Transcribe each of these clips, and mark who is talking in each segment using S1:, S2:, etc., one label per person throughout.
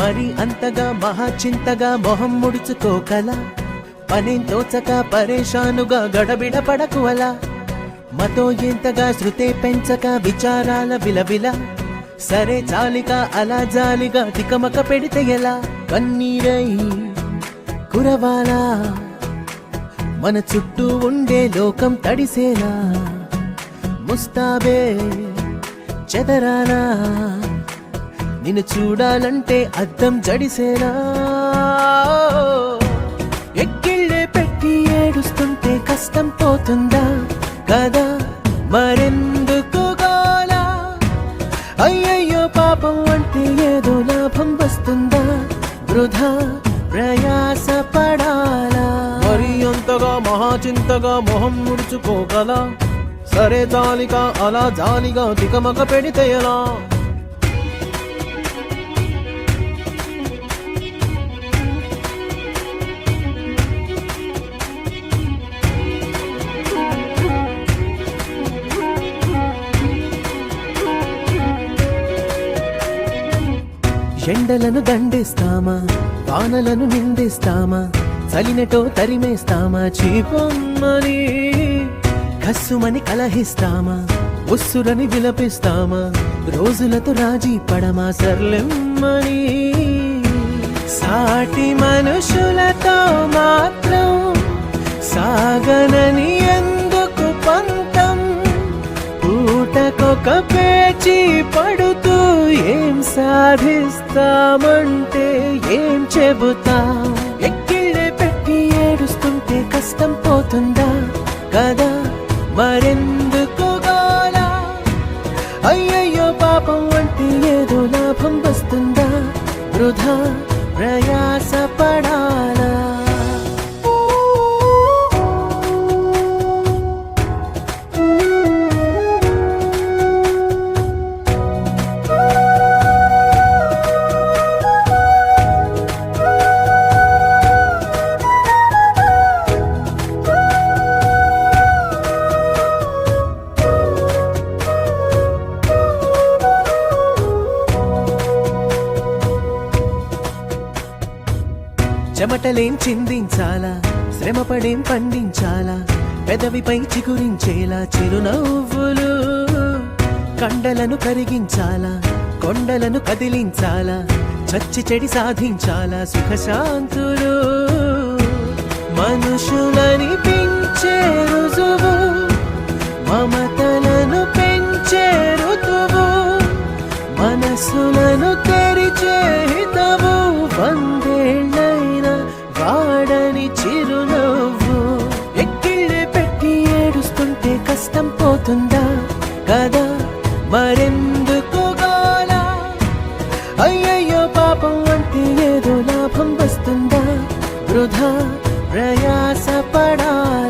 S1: మరి అంతగా మహాచింతగా మొహం ముడుచుకోకల పనేం తోచక పరేషానుగా గడబిడ పడకు అలా. మతో ఎంతగా శృతే పెంచక విచారాల విలవిల. సరే చాలిక అలా జాలిగా తికమక పెడితే ఎలా? కన్నీరై కురవాలా? మన చుట్టూ ఉండే లోకం తడిసేలా? ముస్తాబే చెదరానా నిన్ను చూడాలంటే అద్దం జడిసేనా? ఎక్కిళ్ళే పెట్టి ఏడుస్తుంటే కష్టం పోతుందా? కదా మరెందుకు గోలా? అయ్యయ్యో పాపం అంటే ఏదో లాభం వస్తుందా? వృధా ప్రయాస పడాలా? మరి అంతగా మహాచింతగా మొహం ముడుచుకోగల? సరే జాలిగా అలా జాలిగా దిగమగ పెడితే ఎలా? ఎండలను దండిస్తామా? వానలను నిందిస్తామా చలినటో తరిమేస్తామా? చీపమ్మని కస్సుమని కలహిస్తామా? ఉస్సురని విలపిస్తామా? రోజులతో రాజీ పడమా? సర్లెమ్మని సాటి మనుషులతో మాత్రం సాగనని ఎందుకు పంతం? పూటకొక పేచి పడు సాధిస్తామంటే ఏం చెబుతా? ఎక్కిళ్ళే పెట్టి ఏడుస్తుంటే కష్టం పోతుందా? కదా? మరెందుకు గోలా అయ్యయ్యో పాపం అంటే ఏదో లాభం వస్తుందా? వృధా ప్రయాస చెమటలేం చిందించాలా? శ్రమపడేం పండించాలా? పెదవిపై చిగురించేలా చిరునవ్వులు కండలను కరిగించాలా? కొండలను కదిలించాలా? చచ్చి చెడి సాధించాలా? సుఖశాంతులు. మనుషులని పెంచే కదా మరెందుకు గోలా? అయ్యయ్యో పాపం అంటే ఏదో లాభం వస్తుందా? వృధా ప్రయాస పడాలి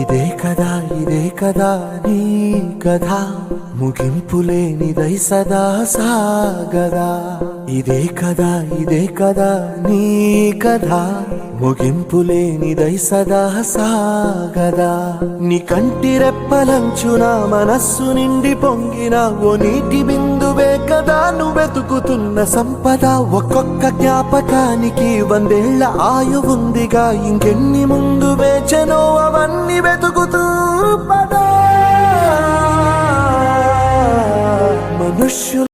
S2: ఇదే కదా ఇదే కదా నీ కథ. ముగింపులేనిదై సదా సాగదా. ఇదే కదా ఇదే కదా నీ కథ. ముగింపులేనిదై సదా సాగదా. నీ కంటి రెప్పలంచున మనస్సు నిండి పొంగిన ఓ నీటి బిందువే కదా నువ్వెతుకుతున్న సంపద. ఒక్కొక్క జ్ఞాపకానికి వందేళ్ళ ఆయువుందిగా ఇంకెన్ని ముందు వేచనో అవన్నీ వెతుకుతూ పదా. wish you